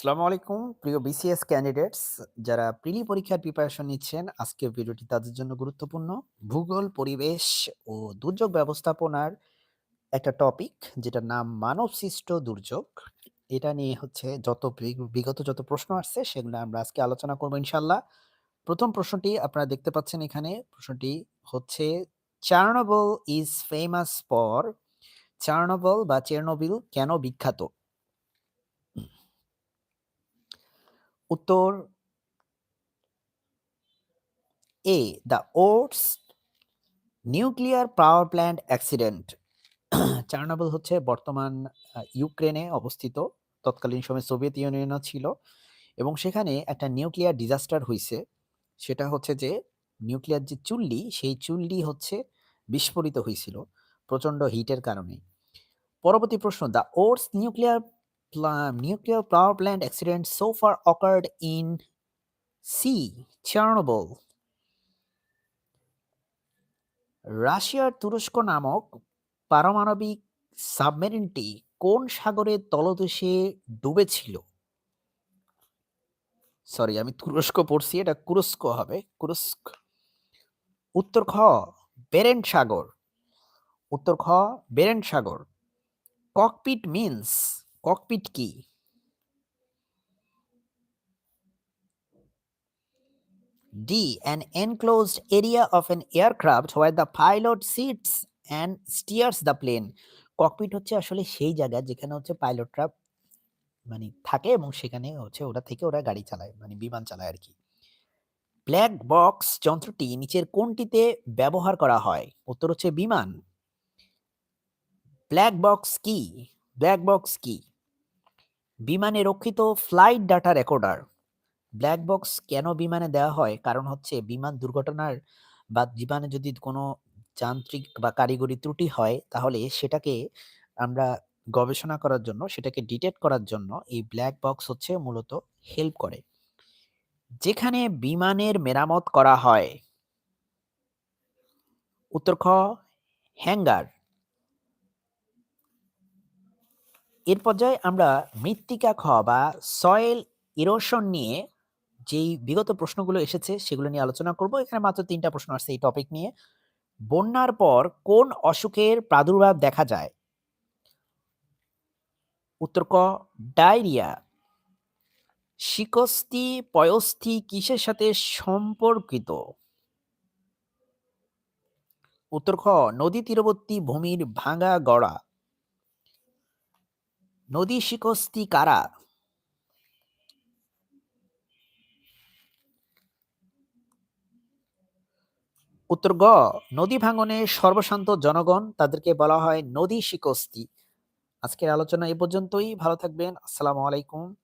আসসালামু আলাইকুম। প্রিয় বিসিএস ক্যান্ডিডেটস যারা প্রিলি পরীক্ষার প্রিপারেশন নিচ্ছেন, আজকের ভিডিওটি তাদের জন্য গুরুত্বপূর্ণ। ভূগোল, পরিবেশ ও দুর্যোগ ব্যবস্থাপনার একটা টপিক যেটার নাম মানব সৃষ্ট দুর্যোগ। এটা নিয়ে হচ্ছে যত বিগত যত প্রশ্ন আসছে, সেগুলো আমরা আজকে আলোচনা করব ইনশাল্লাহ প্রথম প্রশ্নটি আপনারা দেখতে পাচ্ছেন এখানে। প্রশ্নটি হচ্ছে Chernobyl is famous for Chernobyl বা চেরনোবিল কেন বিখ্যাত? উত্তর A the oats nuclear power plant accident Chernobyl হচ্ছে বর্তমান ইউক্রেনে অবস্থিত। তৎকালীন সময় সোভিয়েত ইউনিয়নও ছিল। এবং সেখানে একটা নিউক্লিয়ার ডিজাস্টার হয়েছে সেটা হচ্ছে যে নিউক্লিয়ার যে চুল্লি, সেই চুল্লি হচ্ছে বিস্ফোরিত হয়েছিল প্রচণ্ড হিটের কারণে। পরবর্তী প্রশ্ন the oats nuclear nuclear power plant accident so far occurred in C Chernobyl রাশিয়ার তুরস্ক নামক পারমাণবিক সাবমেরিনটি কোন সাগরের তলদেশে ডুবেছিল? সরি আমি তুরস্ক পড়ছি, এটা কুরস্ক হবে, কুরস্ক। উত্তর খ বেরেন্ট সাগর। উত্তর খ বেরেন্ট সাগর। ককপিট মিন্স ককপিট কি? The An enclosed area of an aircraft where the pilot sits and steers the plane cockpit হচ্ছে আসলে সেই জায়গা যেখানে হচ্ছে পাইলটরা মানে থাকে এবং সেখানে হচ্ছে ওরা থেকে ওরা গাড়ি চালায় মানে বিমান চালায় আর কি। ব্ল্যাক বক্স যন্ত্রটি নিচের কোনটিতে ব্যবহার করা হয়, উত্তর হচ্ছে বিমান। ব্ল্যাক বক্স কি? ব্ল্যাক বক্স কি? বিমানে রক্ষিত flight data recorder. Black box কেন বিমানে দেওয়া হয়? কারণ হচ্ছে বিমান দুর্ঘটনার বা বিমানে যদি কোনো যান্ত্রিক বা কারিগরি ত্রুটি হয়, তাহলে সেটাকে আমরা গবেষণা করার জন্য, সেটাকে ডিটেক্ট করার জন্য এই ব্ল্যাক বক্স হচ্ছে মূলত হেল্প করে। যেখানে বিমানের মেরামত করা হয়। উত্তর খ, হ্যাঙ্গার। এর পর্যায়ে আমরা মৃত্তিকা খ বা সয়েল ইরোশন নিয়ে যেই বিগত প্রশ্নগুলো এসেছে সেগুলো নিয়ে আলোচনা করব। এখানে মাত্র তিনটা প্রশ্ন আসছে এই টপিক নিয়ে। বন্যার পর কোন অসুখের প্রাদুর্ভাব দেখা যায়? উত্তর ক, ডায়রিয়া। শিকস্তি পয়স্থি কিসের সাথে সম্পর্কিত? উত্তর খ, নদী তীরবর্তী ভূমির ভাঙা গড়া। নদী শিকস্তি কারা? উত্তর গ, নদী ভাঙনে সর্বশান্ত জনগণ, তাদেরকে বলা হয় নদী শিকস্তি। আজকের আলোচনা এ পর্যন্তই, ভালো থাকবেন, আসসালামু আলাইকুম।